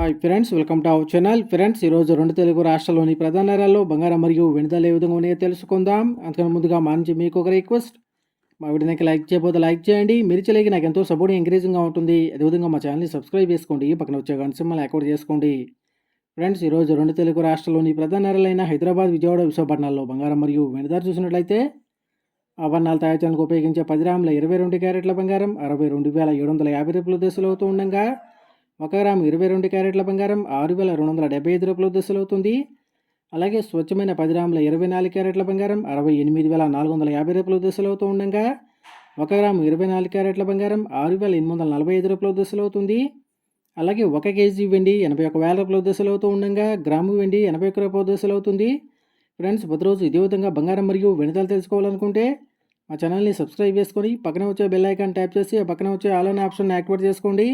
Hi friends welcome to our channel. Friends ఈరోజు రెండు తెలుగు రాష్ట్రాల్లోని ప్రధాన నగరాల్లో బంగారం మరియు విడుదల ఏ విధంగా ఉన్నాయో తెలుసుకుందాం. అంతకన్నా ముందుగా మా నుంచి మీకు ఒక రిక్వెస్ట్. మా వీడియోకి లైక్ చేయబోతే లైక్ చేయండి. మీరు చేయలేక నాకు ఎంతో సపోర్ట్ ఎంకరేజింగ్గా ఉంటుంది. అదేవిధంగా మా ఛానల్ని సబ్స్క్రైబ్ చేసుకోండి. పక్కన వచ్చే గంట సింహల్ యాక్టివేట్ చేసుకోండి. ఫ్రెండ్స్ ఈరోజు రెండు తెలుగు రాష్ట్రాల్లోని ప్రధాన నగరాలైన హైదరాబాద్ విజయవాడ విశాఖపట్నాల్లో బంగారం మరియు వెనుదల చూసినట్లయితే ఆభరణాలు తయారు చేయడానికి ఉపయోగించే పది రాముల ఇరవై రెండు క్యారెట్ల బంగారం అరవై రెండు వేల ఏడు వందల యాభై రూపాయల దశలు అవుతూ ఉండగా ఒక గ్రాము ఇరవై రెండు క్యారెట్ల బంగారం ఆరు వేల రెండు వందల డెబ్బై ఐదు రూపాయలు దశలవుతుంది అలాగే స్వచ్ఛమైన పది గ్రాముల ఇరవై నాలుగు క్యారెట్ల బంగారం అరవై ఎనిమిది వేల నాలుగు వందల యాభై రూపాయలు దశలవుతూ ఉండగా ఒక గ్రాము ఇరవై నాలుగు క్యారెట్ల బంగారం ఆరు వేల ఎనిమిది వందల నలభై ఐదు రూపాయలు దశలవుతుంది అలాగే ఒక కేజీ వెండి ఎనభై ఒక వేల రూపాయలు దశలవుతూ ఉండగా గ్రాము వెండి ఎనభై ఒక రూపాయల దశలు అవుతుంది ఫ్రెండ్స్ ప్రతిరోజు ఇదే విధంగా బంగారం మరియు వెనుదలు తెలుసుకోవాలనుకుంటే మా ఛానల్ని సబ్స్క్రైబ్ చేసుకొని పక్కన వచ్చే బెల్ ఐకాన్ ట్యాప్ చేసి ఆ పక్కన వచ్చే ఆల్ అనే ఆప్షన్ యాక్టివేట్ చేసుకోండి.